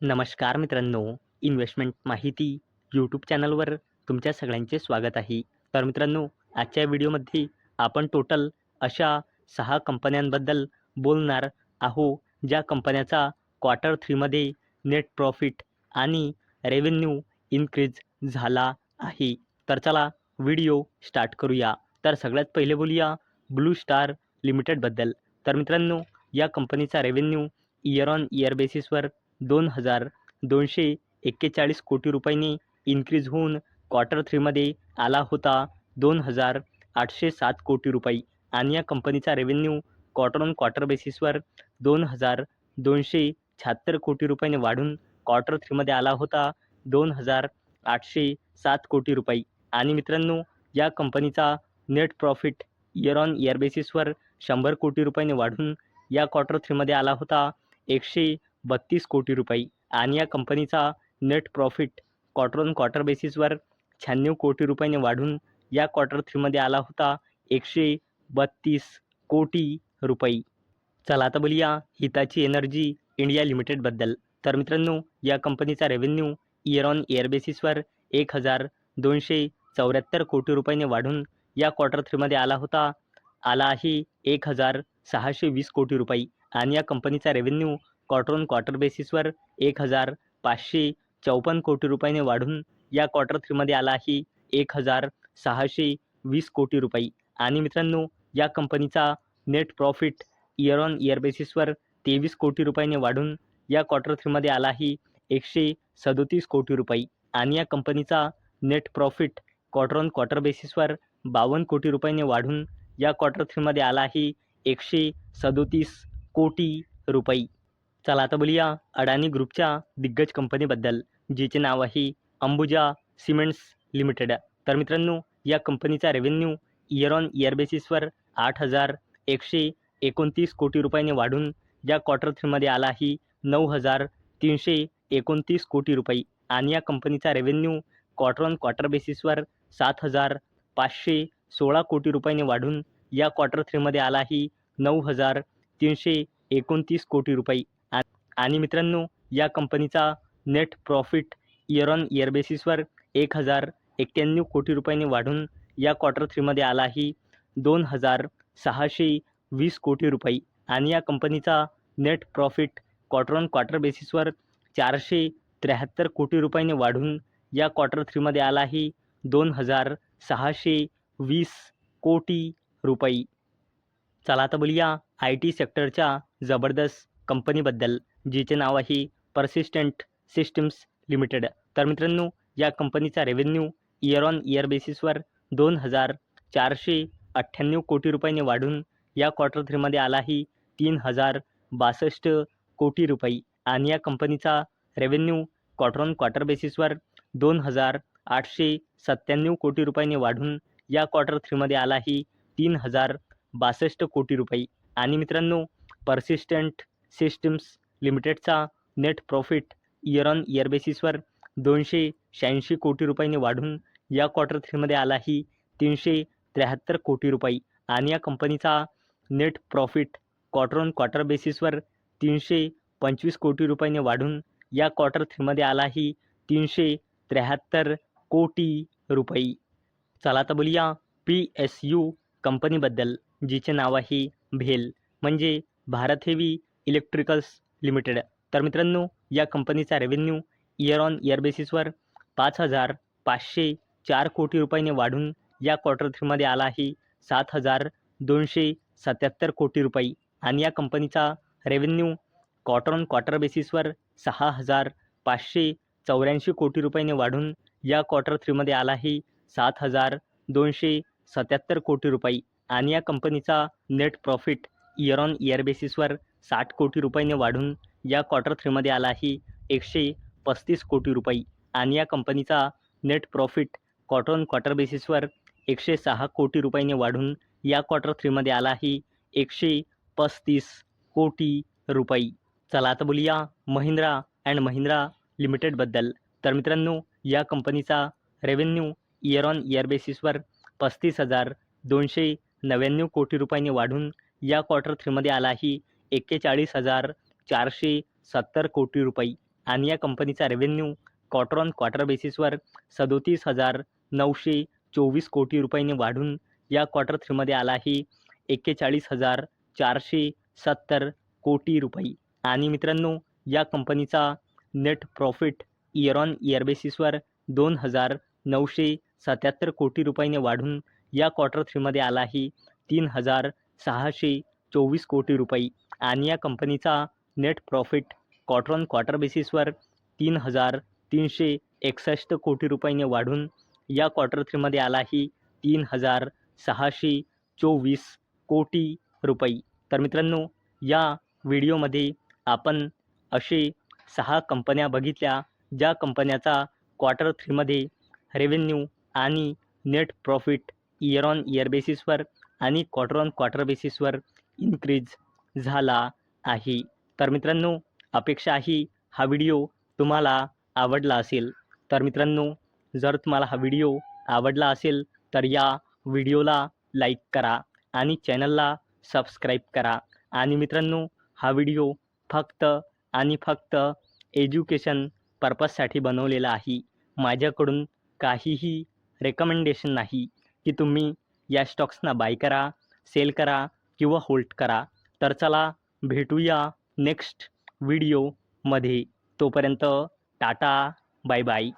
नमस्कार मित्रांनो इन्व्हेस्टमेंट माहिती यूट्यूब चॅनलवर तुमच्या सगळ्यांचे स्वागत आहे. तर मित्रांनो आजच्या व्हिडिओमध्ये आपण टोटल अशा सहा कंपन्यांबद्दल बोलणार आहो ज्या कंपन्याचा क्वार्टर थ्रीमध्ये नेट प्रॉफिट आणि रेव्हेन्यू इन्क्रीज झाला आहे. तर चला व्हिडिओ स्टार्ट करूया. तर सगळ्यात पहिले बोलूया ब्लू स्टार लिमिटेडबद्दल तर मित्रांनो या कंपनीचा रेव्हेन्यू इयर ऑन इयर बेसिसवर दोन हजार दोनशे एक्केचाळीस कोटी रुपयांनी इन्क्रीज होऊन क्वार्टर थ्रीमध्ये आला होता. दोन हजार आठशे सात कोटी रुपये. आणि या कंपनीचा रेव्हेन्यू क्वार्टर ऑन क्वार्टर बेसिसवर दोन हजार दोनशे शहात्तर कोटी रुपयाने वाढून क्वार्टर थ्रीमध्ये आला होता. दोन हजार आठशे सात कोटी रुपये. आणि मित्रांनो या कंपनीचा net profit year on year बेसिसवर शंभर कोटी रुपयाने वाढून या क्वार्टर थ्रीमध्ये आला होता. एकशे बत्तीस कोटी रुपये आणि या कंपनीचा net profit quarter on quarter बेसिसवर शहाण्णव कोटी रुपयाने वाढून या क्वार्टर थ्रीमध्ये आला होता. एकशे बत्तीस कोटी रुपये. चला आता बोलूया हिताची एनर्जी इंडिया लिमिटेडबद्दल तर मित्रांनो या कंपनीचा रेव्हेन्यू इयर ऑन इयर बेसिसवर एक हजार दोनशे चौऱ्याहत्तर कोटी रुपयाने वाढून या क्वार्टर थ्रीमध्ये आला होता. आला आहे एक हजार सहाशे वीस कोटी रुपये. आणि या कंपनीचा रेव्हेन्यू क्वार्टर ऑन क्वार्टर बेसिसवर एक हजार पाचशे चौपन्न कोटी रुपयाने वाढून या क्वार्टर थ्रीमध्ये आला आहे. एक हजार सहाशे वीस कोटी रुपये. आणि मित्रांनो या कंपनीचा net profit year on year बेसिसवर तेवीस कोटी रुपयाने वाढून या क्वार्टर थ्रीमध्ये आला आहे. एकशे सदोतीस कोटी रुपये. आणि या कंपनीचा net profit quarter on quarter बेसिसवर बावन्न कोटी रुपयाने वाढून या क्वार्टर थ्रीमध्ये आला आहे. एकशे सदोतीस कोटी रुपये. चला आता बोलूया अडाणी ग्रुपच्या दिग्गज कंपनीबद्दल जिचे नाव आहे अंबुजा सिमेंट्स लिमिटेड. तर मित्रांनो या कंपनीचा रेव्हेन्यू इयर ऑन इयर बेसिसवर आठ हजार एकशे एकोणतीस कोटी रुपयाने वाढून या क्वार्टर थ्रीमध्ये आला आहे नऊ हजार तीनशे एकोणतीस कोटी रुपये. आणि या कंपनीचा रेव्हेन्यू क्वार्टर ऑन क्वार्टर बेसिसवर सात हजार पाचशे सोळा कोटी रुपयाने वाढून या क्वार्टर थ्रीमध्ये आला आहे नऊ हजार तीनशे एकोणतीस कोटी रुपये. आणि मित्रांनो या कंपनीचा net profit year on year बेसिसवर एक हजार एक्क्याण्णव कोटी रुपयाने वाढून या क्वार्टर थ्रीमध्ये आला दोन हजार सहाशे वीस कोटी रुपये. आणि या कंपनीचा net profit quarter on quarter बेसिसवर चारशे त्र्याहत्तर कोटी रुपयाने वाढून या क्वार्टर थ्रीमध्ये आला दोन हजार सहाशे वीस कोटी रुपये. चला आता बोलूया आय टी सेक्टरच्या जबरदस्त कंपनीबद्दल जिचे नाव आहे पर्सिस्टंट सिस्टम्स लिमिटेड तर मित्रांनो या कंपनीचा रेव्हेन्यू इयर ऑन इयर बेसिसवर दोन हजार चारशे अठ्ठ्याण्णव कोटी रुपयाने वाढून या क्वार्टर थ्रीमध्ये आला आहे तीन हजार बासष्ट कोटी रुपये. आणि या कंपनीचा रेव्हेन्यू क्वार्टर ऑन क्वार्टर बेसिसवर दोन हजार आठशे सत्त्याण्णव कोटी रुपयाने वाढून या क्वार्टर थ्रीमध्ये आला आहे तीन हजार बासष्ट कोटी रुपये. आणि मित्रांनो Persistent Systems लिमिटेडचा net profit year on year बेसिसवर दोनशे शहाऐंशी कोटी रुपयाने वाढून या क्वार्टर थ्रीमध्ये आलाही तीनशे त्र्याहत्तर कोटी रुपये. आणि या कंपनीचा net profit quarter on quarter बेसिसवर तीनशे पंचवीस कोटी रुपयाने वाढून या क्वार्टर थ्रीमध्ये आलाही तीनशे त्र्याहत्तर कोटी रुपये. चला तर बोलूया पी एस यू कंपनीबद्दल जिचे नाव आहे भेल. म्हणजे भारत हेवी इलेक्ट्रिकल्स लिमिटेड. तर मित्रांनो या कंपनीचा रेव्हेन्यू इयर ऑन इयर बेसिसवर पाच हजार पाचशे चार कोटी रुपयाने वाढून या क्वार्टर थ्रीमध्ये आला आहे. सात हजार दोनशे सत्याहत्तर कोटी रुपये. आणि या कंपनीचा रेव्हेन्यू क्वार्टर ऑन क्वार्टर बेसिसवर सहा हजार पाचशे चौऱ्याऐंशी कोटी रुपयाने वाढून या क्वार्टर थ्रीमध्ये आला आहे. सात हजार दोनशे सत्याहत्तर कोटी रुपये. आणि या कंपनीचा net profit year on year बेसिसवर साठ कोटी रुपयाने वाढून या क्वार्टर थ्रीमध्ये आला आहे एकशे पस्तीस कोटी रुपये. आणि या कंपनीचा net profit quarter on quarter बेसिसवर एकशे सहा कोटी रुपयाने वाढून या क्वार्टर थ्रीमध्ये आला आहे एकशे पस्तीस कोटी रुपये. चला आता बोलूया महिंद्रा अँड महिंद्रा लिमिटेडबद्दल तर मित्रांनो या कंपनीचा रेव्हेन्यू इयर ऑन इयर बेसिसवर पस्तीस हजार दोनशे नव्याण्णव कोटी रुपयाने वाढून या क्वार्टर थ्रीमध्ये आला आहे एक्केचाळीस हजार चारशे सत्तर कोटी रुपये. आणि या कंपनीचा रेव्हेन्यू क्वार्टर ऑन क्वार्टर बेसिसवर सदोतीस हजार नऊशे चोवीस कोटी रुपयांनी वाढून या क्वार्टर थ्रीमध्ये आला आहे. एक्केचाळीस हजार चारशे सत्तर कोटी रुपये. आणि मित्रांनो या कंपनीचा net profit year on year बेसिसवर दोन हजार नऊशे सत्याहत्तर कोटी रुपयांनी वाढून या क्वार्टर थ्रीमध्ये आला आहे. तीन हजार सहाशे चोवीस कोटी रुपये. आणि या कंपनीचा net profit quarter on quarter बेसिसवर तीन हजार तीनशे एकसष्ट कोटी रुपयाने वाढून या क्वार्टर थ्रीमध्ये आलाही तीन हजार सहाशे चोवीस कोटी रुपये. तर मित्रांनो या व्हिडिओमध्ये आपण असे सहा कंपन्या बघितल्या ज्या कंपन्याचा क्वार्टर थ्रीमध्ये रेव्हेन्यू आणि net profit year on year बेसिसवर आणि क्वार्टर ऑन क्वार्टर बेसिसवर इन्क्रीज झाला आहे. तर मित्रांनो अपेक्षा आहे हा व्हिडिओ तुम्हाला आवडला असेल. तर मित्रांनो जर तुम्हाला हा व्हिडिओ आवडला असेल तर या व्हिडिओला लाईक करा आणि चॅनलला सबस्क्राईब करा. आणि मित्रांनो हा व्हिडिओ फक्त आणि फक्त एज्युकेशन पर्पजसाठी बनवलेला आहे. माझ्याकडून काहीही रेकमेंडेशन नाही की तुम्ही या स्टॉक्सना बाय करा सेल करा किंवा होल्ड करा. तर चला भेटूया नेक्स्ट व्हिडिओमध्ये तोपर्यंत टाटा बाय बाय